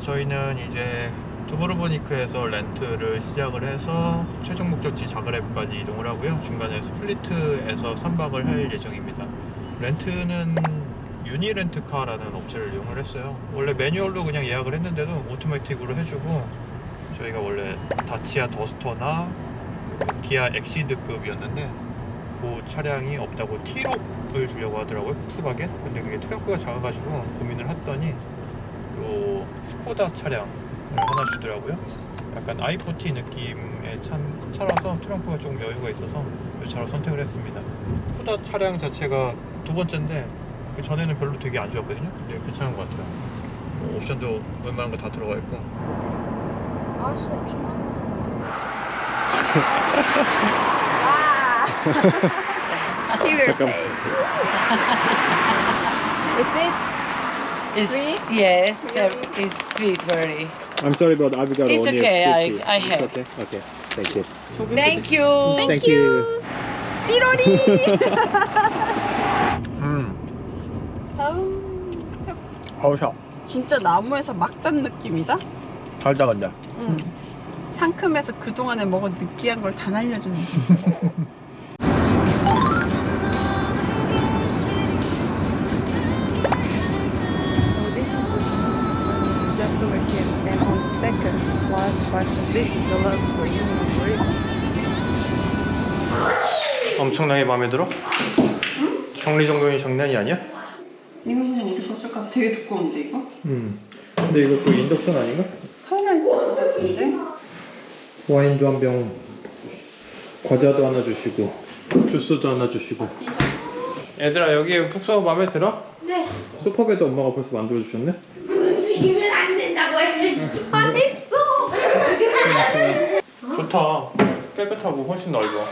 저희는 이제 두브르보니크에서 렌트를 시작을 해서 최종 목적지 자그레브까지 이동을 하고요. 중간에 스플리트에서 3박을 할 예정입니다. 렌트는 유니렌트카라는 업체를 이용을 했어요. 원래 매뉴얼로 그냥 예약을 했는데도 오토매틱으로 해주고 저희가 원래 다치아 더스터나 그 기아 엑시드급이었는데 그 차량이 없다고 T록을 주려고 하더라고요. 폭스바겐. 근데 그게 트렁크가 작아가지고 고민을 했더니 요 스코다 차량을 하나 주더라고요. 약간 i40 느낌의 차, 차라서 트렁크가 조금 여유가 있어서 이 차로 선택을 했습니다. 스코다 차량 자체가 두 번째인데 그 전에는 별로 되게 안 좋았거든요. 근데 괜찮은 것 같아요. 뭐 옵션도 웬만한 거 다 들어가 있고 아 진짜. 와. 잠깐. face. Is it? It's, Sweet? Yes, uh, it's sweet, very. I'm sorry but I've got It's only okay, I- 50. I It's have. okay? Okay. Thank you. Thank you. Thank you. 삐로리. 음. 아우, 아우샤. 진짜 나무에서 막 딴 느낌이다. 달다 간다. 응. 상큼해서 그동안에 먹은 느끼한 걸 다 날려주는 느낌. But this is a lot for you, for it. 엄청나게 마음에 들어? 정리정돈이 장난이 아니야? 이거 그냥 우리 거 쓸까? 되게 두꺼운데 이거? 음. 근데 이것도 인덕션 아닌가? 하이라이트 같은데? 와인도 한 병, 과자도 하나 주시고, 주스도 하나 주시고. 얘들아 여기 숙소 마음에 들어? 네. 소파베드 엄마가 벌써 만들어 주셨네. 움직이면 안 된다고 했는데. 좋다. 깨끗하고 훨씬 넓어.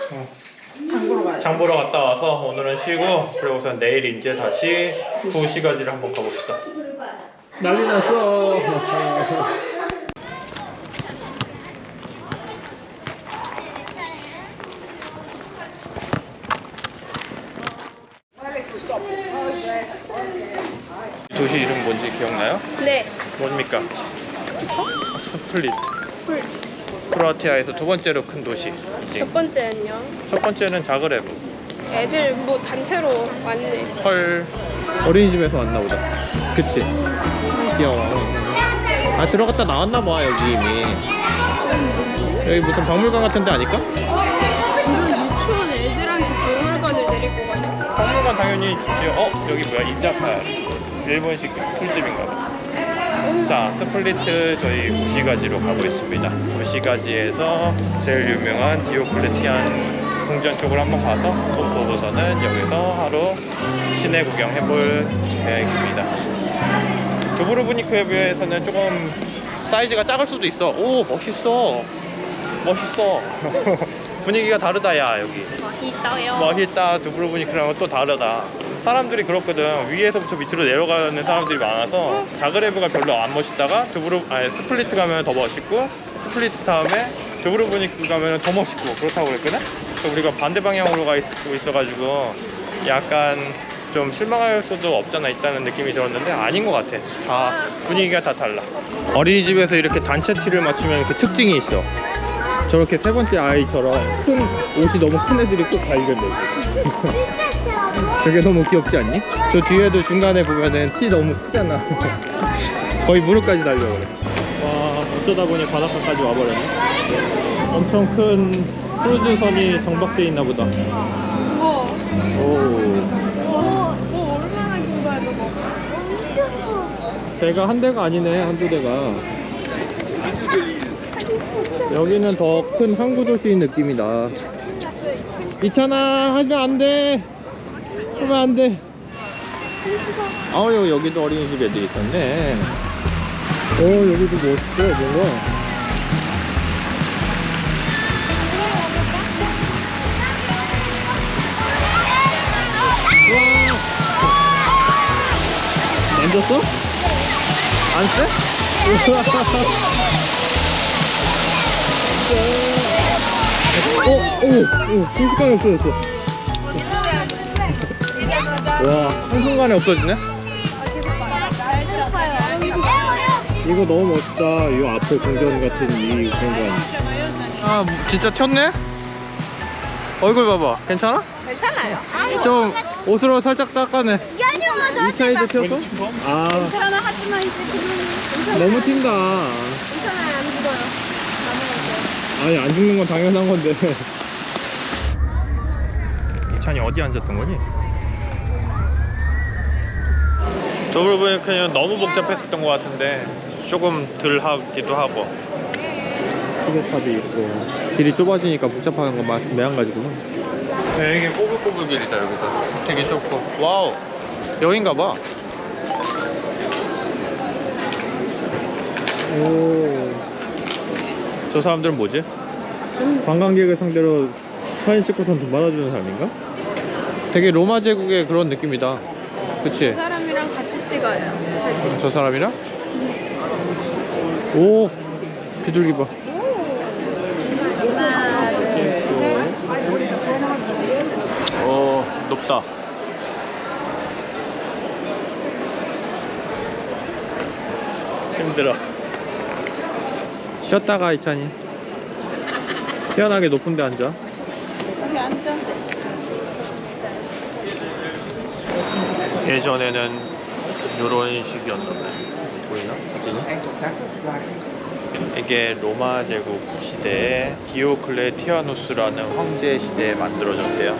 장보러 가야 돼. 장 보러 갔다 와서 오늘은 쉬고 그리고서 내일 이제 다시 도시가지를 한번 가봅시다. 난리 났어. 도시 이름 뭔지 기억나요? 네. 뭡니까? 스플릿. 크로아티아에서 두 번째로 큰 도시. 이제 첫 번째는요. 첫 번째는 자그레브. 애들 뭐 단체로 왔네. 헐 어린이집에서 왔나 보다 그치 귀여워 아 들어갔다 나왔나 봐 여기 이미 여기 무슨 박물관 같은 데 아닐까? 유치원 애들한테 박물관을 데리고 가네. 박물관 당연히 있지 어 여기 뭐야 이자카 일본식 술집인가 봐 자 스플리트 저희 구시가지로 가고 있습니다. 구시가지에서 제일 유명한 디오클레티안 궁전 쪽으로 한번 가서 또 보고서는 여기서 하루 시내 구경해볼 계획입니다. 두브르브니크에 비해서는 조금 사이즈가 작을 수도 있어. 오 멋있어. 멋있어. 분위기가 다르다 야 여기. 맛있어요. 멋있다. 두브르브니크랑은 또 다르다 사람들이 그렇거든. 위에서부터 밑으로 내려가는 사람들이 많아서 자그레브가 별로 안 멋있다가 두브르 아니 스플리트 가면 더 멋있고 스플리트 다음에 두브르브니크 가면 더 멋있고 그렇다고 그랬거든? 그래서 우리가 반대 방향으로 가 있고 있어가지고 약간 좀 실망할 수도 없잖아 있다는 느낌이 들었는데 아닌 것 같아. 다 분위기가 다 달라. 어린이집에서 이렇게 단체 티를 맞추면 이렇게 특징이 있어. 저렇게 세 번째 아이처럼 큰 옷이 너무 큰 애들이 꼭 발견되지. 저게 너무 귀엽지 않니? 저 뒤에도 중간에 보면은 티 너무 크잖아. 거의 무릎까지 달려오래. 와 어쩌다 보니 바닷가까지 와버렸네. 엄청 큰 크루즈선이 정박돼 있나 보다. 우와. 오. 우와. 뭐 얼마나 긴 거야 저거. 배가 한 대가 아니네 한두 대가. 여기는 더 큰 항구 도시 느낌이다. 이찬아 하면 안 돼. 하면 안 돼. 아유 여기도 어린이집 애들 있었네. 어 여기도 멋있어 뭔가. 와. 만졌어? 안 쎄? 어, 오, 오, 순식간에 없어졌어. 와, 한순간에 없어지네? 이거 너무 멋있다. 이 앞에 궁전 같은 이 공간. 아 진짜 튀었네? 얼굴 봐봐. 괜찮아? 괜찮아요. 좀 옷으로 살짝 닦아내. 이 차이도 튀었어? 아 괜찮아 하지만 이제 그거는 너무 튄다. 괜찮아요 안 죽어요. 아니 안 죽는 건 당연한 건데. 이 찬이 어디 앉았던 거니? 보니까 그냥 너무 복잡했었던 것 같은데 조금 덜 하기도 하고. 시계탑이 있고 길이 좁아지니까 복잡한 건 마- 매한가지구나. 네, 이게 꼬불꼬불 길이다 여기가 되게 좁고. 와우! 여긴가 봐. 오 저 사람들은 뭐지? 관광객을 상대로 사진 찍고선 돈 받아주는 사람인가? 되게 로마 제국의 그런 느낌이다. 그치? 찍어요. 저 사람이랑? 오 비둘기 봐 하나, 둘, 셋. 어 높다 힘들어 쉬었다가 이찬이 희한하게 높은 데 앉아 여기 앉아. 예전에는 요런 식이었는데 보이나? 사진이? 이게 로마 제국 시대에 디오클레티아누스라는 황제 시대에 만들어졌대요.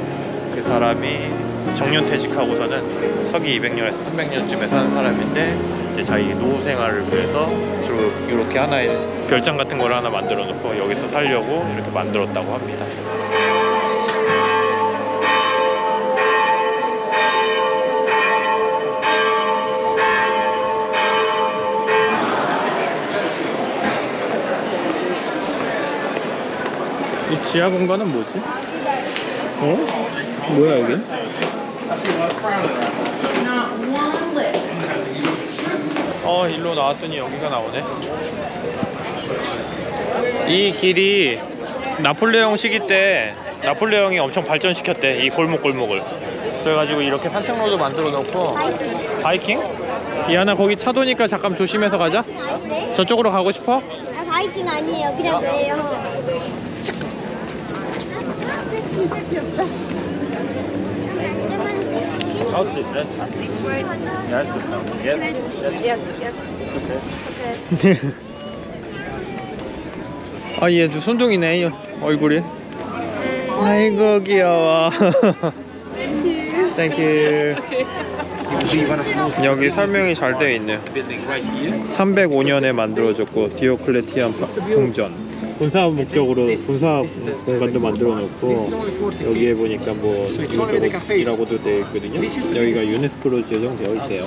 그 사람이 정년퇴직하고서는 서기 200년에서 300년쯤에 사는 사람인데 이제 자기 노후 생활을 위해서 주로 이렇게 하나의 별장 같은 걸 하나 만들어 놓고 여기서 살려고 이렇게 만들었다고 합니다. 지하 공간은 뭐지? 어? 뭐야 여기? 어 일로 나왔더니 여기가 나오네 이 길이 나폴레옹 시기 때 나폴레옹이 엄청 발전시켰대 이 골목골목을 그래가지고 이렇게 산책로도 만들어 놓고 바이킹? 이하나 거기 차도니까 잠깐 조심해서 가자 저쪽으로 가고 싶어? 아, 바이킹 아니에요. 그냥 왜요? 귀엽다. 그렇지 Yes, yes. 아, 얘 순둥이네, 이 얼굴이. 아이고, 귀여워. 땡큐. 여기 설명이 잘 되어 있네요. 305년에 만들어졌고 디오클레티안 궁전. 군사 목적으로 군사 공간도 만들어 놓고 여기에 보니까 뭐 이쪽이라고도 되어 있거든요. 여기가 유네스코로 지정되어 있대요.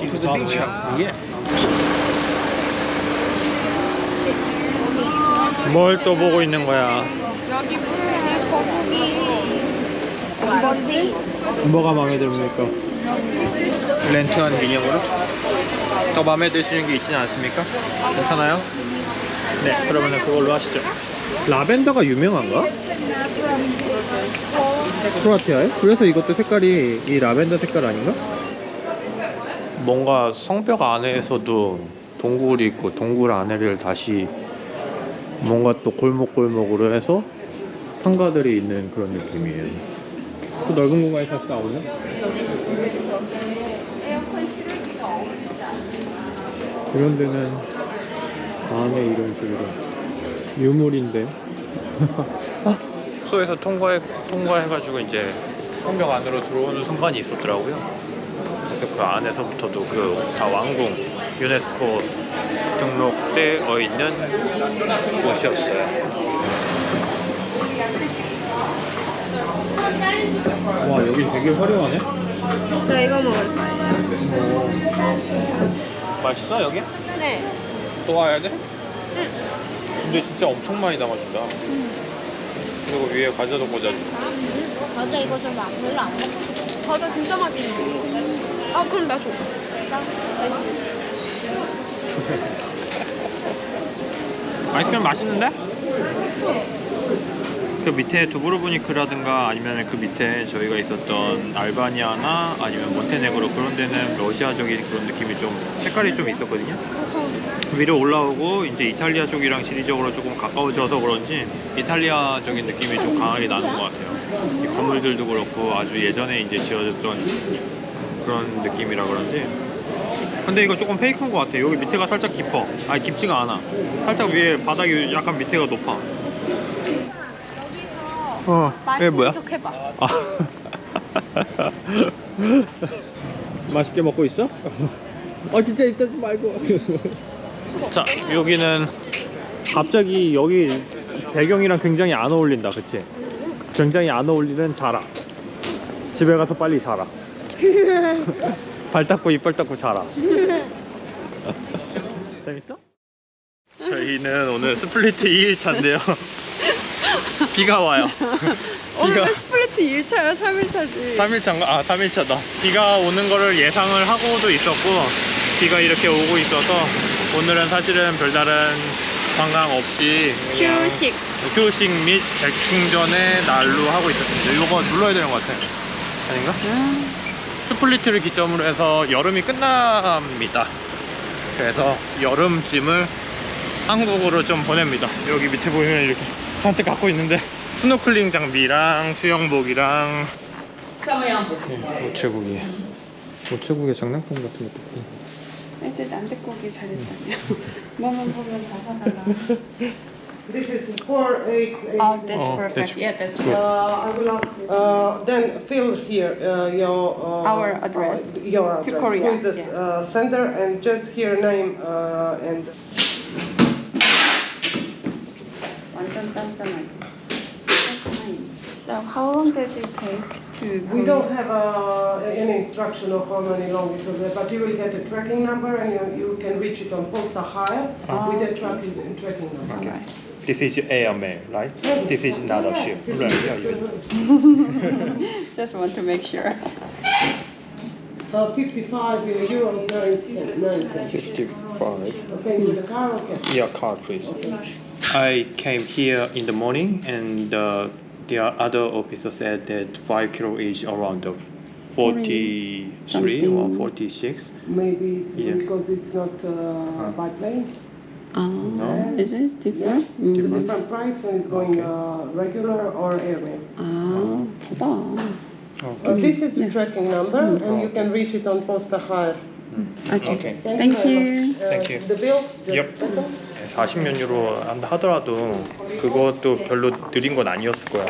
뭘 또 보고 있는 거야? 여기 무슨 거북이. 뭔지? 뭐가 마음에 듭니까? 렌트한 기념으로? 더 마음에 드시는 게 있지는 않습니까? 괜찮아요? 네, 그러면 그걸로 하시죠. 라벤더가 유명한가? 크로아티아에? 그래서 이것도 색깔이 이 라벤더 색깔 아닌가? 뭔가 성벽 안에서도 동굴이 있고 동굴 안에를 다시 뭔가 또 골목골목으로 해서 상가들이 있는 그런 느낌이에요. 또 넓은 공간이 다시 나오네. 이런 데는 안에 이런 식으로 유물인데. 숙소에서 통과해 통과해가지고 이제 성벽 안으로 들어오는 순간이 있었더라고요. 그래서 그 안에서부터도 그 다 왕궁 유네스코 등록되어 있는 곳이었어요. 와 여기 되게 화려하네. 저 이거 먹을 거예요. 맛있어 여기? 네. 또 와야 돼? 근데 진짜 엄청 많이 담아준다. 그리고 위에 과자도 꽂아줘. 맞아, 이거 좀 안- 별로 안 먹어. 과자 진짜 맛있는데. 아 그럼 나 줘. 아이스크림 맛있는데? 그 밑에 두브로브니크라든가 아니면 그 밑에 저희가 있었던 알바니아나 아니면 몬테네그로 그런 데는 러시아적인 그런 느낌이 좀 색깔이 좀 있었거든요. 위로 올라오고 이제 이탈리아 쪽이랑 지리적으로 조금 가까워져서 그런지 이탈리아적인 느낌이 좀 강하게 나는 것 같아요. 이 건물들도 그렇고 아주 예전에 이제 지어졌던 그런 느낌이라 그런지. 근데 이거 조금 페이크인 것 같아. 여기 밑에가 살짝 깊어. 아니 깊지가 않아. 살짝 위에 바닥이 약간 밑에가 높아. 어, 이게 뭐야? 척 해봐. 아. 맛있게 먹고 있어? 어 진짜 입 닫지 말고 자 여기는 갑자기 여기 배경이랑 굉장히 안 어울린다 그치? 굉장히 안 어울리는 자라 집에 가서 빨리 자라 발 닦고 이빨 닦고 자라 재밌어? 저희는 오늘 스플리트 2일차인데요 비가 와요 비가- 스플리트 2일차야, 3일차지. 3일차인가? 아 3일차다 비가 오는 거를 예상을 하고도 있었고 비가 이렇게 오고 있어서 오늘은 사실은 별다른 관광 없이 그냥 휴식. 휴식 및 재충전의 날로 하고 있었습니다. 이거 눌러야 되는 것 같아. 아닌가? 스플리트를 기점으로 해서 여름이 끝납니다. 그래서 여름짐을 한국으로 좀 보냅니다. 여기 밑에 보이면 이렇게 잔뜩 갖고 있는데 스노클링 장비랑 수영복이랑 우체국이. 우체국에 장난감 같은 것도 있고 애들 난 데리고 오길 잘했다며. 뭐만 보면 다 사달라. This is four eight eight. Oh, that's Oh, perfect. that's yeah, that's good. good. Uh, I will ask. Uh, then fill here uh, your uh, Our address. uh, your To address Korea, with the yeah. uh, sender and just here name uh, and. 완전 단단하게. So how long does it take to We don't have uh, any instruction of how many long it will be, but you will get a tracking number and you, you can reach it on Posta Hire with the track is tracking number. Alright. This is airmail, right? This is not a ship. Right, yeah, yeah. Just want to make sure. Uh, 55 euros 9 cents. 9 cents. 55. Okay, with the car, okay. Yeah, card please. I came here in the morning and uh, there are other officers said that 5 kilo is around the 43 or 46. Maybe it's yeah. because it's not uh, by plane. Oh, no. is it different? Yeah. Mm. It's a different price when it's going okay. uh, regular or airway. Oh, ah, okay. okay. Well, this is the yeah. tracking number, mm. and you can reach it on Posta Hire. Mm. Okay. okay. Thank, Thank you. you. Uh, Thank you. The bill? Yep. Second. 40몇 유로 한다 하더라도 그것도 별로 느린 건 아니었을 거야.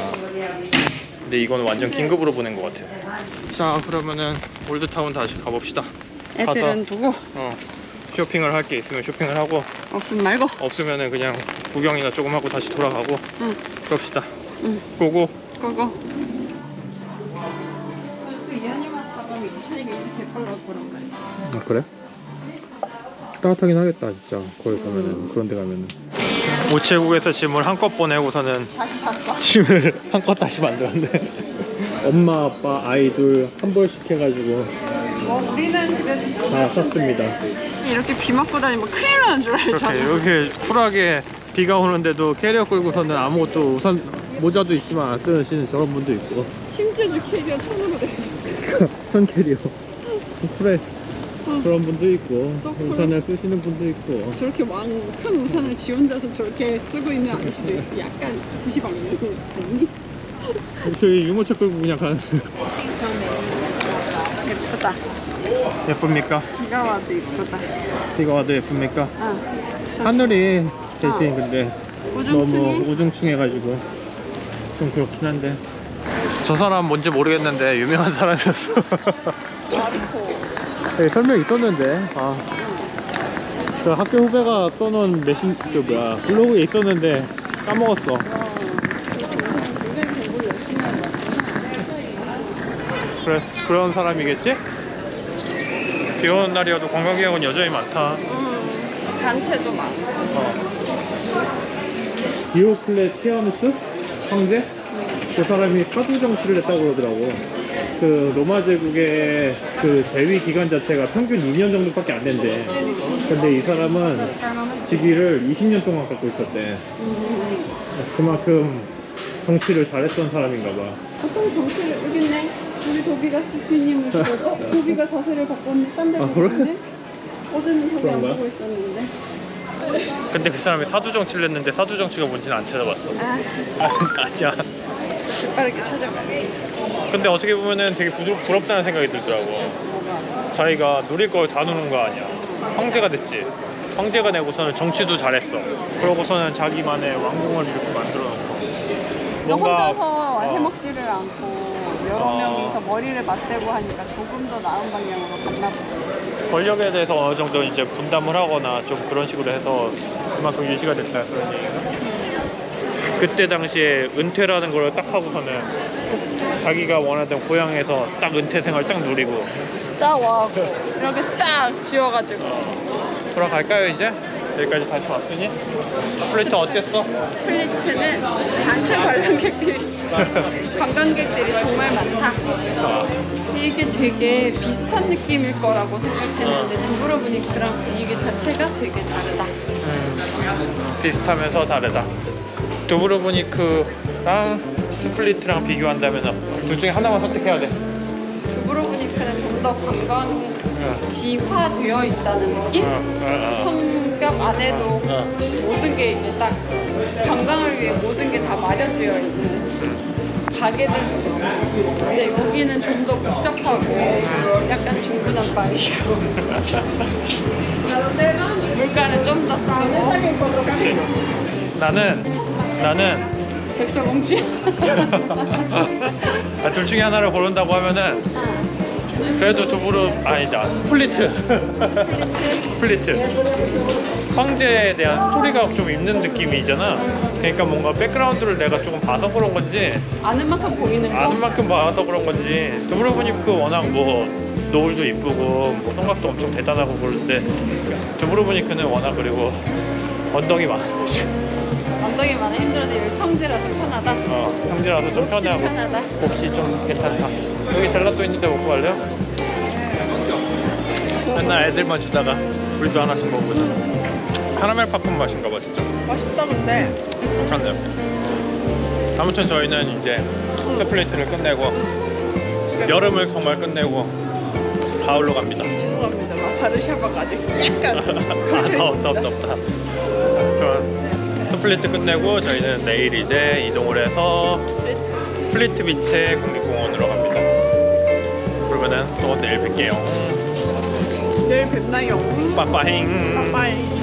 근데 이건 완전 긴급으로 보낸 것 같아. 자 그러면은 올드타운 다시 가봅시다. 애들은 두고 어 쇼핑을 할 게 있으면 쇼핑을 하고 없으면 말고. 없으면은 그냥 구경이나 조금 하고 다시 돌아가고 응. 그럽시다. 응. 고고. 고고. 또 이현이만 사가면 인천이가 이렇게 빨라 그런 거지. 아 그래? 따뜻하긴 하겠다 진짜 거기 가면은 그런 데 가면은 우체국에서 짐을 한껏 보내고서는 다시 샀어. 짐을 한껏 다시 만들었네 엄마 아빠 아이 둘 한 벌씩 해가지고 뭐 우리는 그래도 다 샀습니다 이렇게 비 맞고 다니면 큰일 나는 줄 그렇게 알잖아. 이렇게 쿨하게 비가 오는데도 캐리어 끌고서는 아무것도 우산 모자도 있지만 안 쓰시는 저런 분도 있고 심재주 캐리어 천으로 됐어. 천 캐리어 쿨해 응. 그런 분도 있고 쏙 쿨. 우산을 쓰시는 분도 있고 저렇게 왕 큰 우산을 지 혼자서 저렇게 쓰고 있는 아저씨도 있어. 약간 두시방이야. 아니? 저희 유모차 끌고 그냥 가는 예쁘다. 예쁩니까? 비가 와도 예쁘다. 비가 와도 예쁩니까? 아, 저 하늘이 대신 근데 우중충이 너무 우중충해가지고 좀 그렇긴 한데 저 사람 뭔지 모르겠는데 유명한 사람이었어 네, 설명 있었는데 아. 그 학교 후배가 써놓은 메신 그 뭐야 블로그에 있었는데 까먹었어 그래 그런 사람이겠지? 비 오는 날이어도 관광객은 여전히 많다 음, 단체도 많고. 어. 디오클레티아누스 황제? 그 사람이 사두 정치를 했다고 그러더라고. 그 로마 제국의 그 재위 기간 자체가 평균 2년 정도밖에 안 된대. 근데 이 사람은 직위를 20년 동안 갖고 있었대. 그만큼 정치를 잘했던 사람인가 봐. 보통 정치를 여기 있네. 우리 도비가 스피님을 보고 어? 도비가 자세를 바꿨네. 딴데 아, 그래? 있네. 어제는 저기 안 그런가? 보고 있었는데. 근데 그 사람이 사두 정치를 했는데 사두 정치가 뭔지는 안 찾아봤어. 아, 아니야. 재빠르게 찾아가야지. 근데 어떻게 보면은 되게 부드, 부럽다는 생각이 들더라고. 자기가 누릴 걸다 누는 거 아니야. 황제가 됐지. 황제가 내고서는 정치도 잘했어. 그러고서는 자기만의 왕궁을 이렇게 만들어 놓고. 그러니까 혼자서 어, 해먹지를 않고 여러 어. 명이서 머리를 맞대고 하니까 조금 더 나은 방향으로 갔나 보지. 권력에 대해서 어느 정도 이제 분담을 하거나 좀 그런 식으로 해서 그만큼 유지가 됐다 그런 얘기가. 그때 당시에 은퇴라는 걸 딱 하고서는 자기가 원하던 고향에서 딱 은퇴 생활 딱 누리고 딱 와갖고 이렇게 딱 지워가지고 돌아갈까요 이제? 여기까지 다시 왔으니 플레이트 어땠어? 플리트는 단체 관람객들이 관광객들이 정말 많다. 아, 이게 되게 비슷한 느낌일 거라고 생각했는데 두브로브니크랑 분위기 자체가 되게 다르다. 음, 비슷하면서 다르다 두브로브니크랑 스플리트랑 비교한다면 둘 중에 하나만 선택해야 돼 두브로브니크는 좀 더 관광지화되어 응. 있다는 느낌? 응, 응, 응. 성벽 안에도 응. 모든 게 이제 딱 관광을 위해 모든 게 다 마련되어 있는 가게들도 있고 근데 여기는 좀 더 복잡하고 약간 중구난방이고 물가는 좀 더 싸고. 나는 나는 백설공주야. 아, 둘 중에 하나를 고른다고 하면은 그래도 두부로 아니다 스플리트 스플리트 황제에 대한 스토리가 좀 있는 느낌이잖아. 그러니까 뭔가 백그라운드를 내가 조금 봐서 그런 건지 아는 만큼 보이는 거? 아는 만큼 봐서 그런 건지 두브로브니크 워낙 뭐 노을도 이쁘고 뭐 성곽도 엄청 대단하고 그런데 두브로브니크는 워낙 그리고 언덕이 많아 많아 힘들어도 여기 평지라서 편하다. 어 평지라서 좀 몹시 편하고. 편하다. 몹시 좀 괜찮다. 여기 젤라또 있는데 먹고 갈래요? 맨날 애들만 주다가 우리도 하나씩 먹어보자 카라멜 팝콘 맛인가 봐 진짜. 맛있다 근데. 괜찮네요. 아무튼 저희는 이제 스플리트를 끝내고 여름을 정말 끝내고 가을로 갑니다. 죄송합니다. 나 바르샤바가 아직 약간 아, 없다 없다 없다. 그럼 스 플리트 끝내고 저희는 내일 이제 이동을 해서 스플리트 비치 국립공원으로 갑니다. 그러면은 또 내일 뵐게요. 내일 뵙나요? 빠빠잉. 빠빠이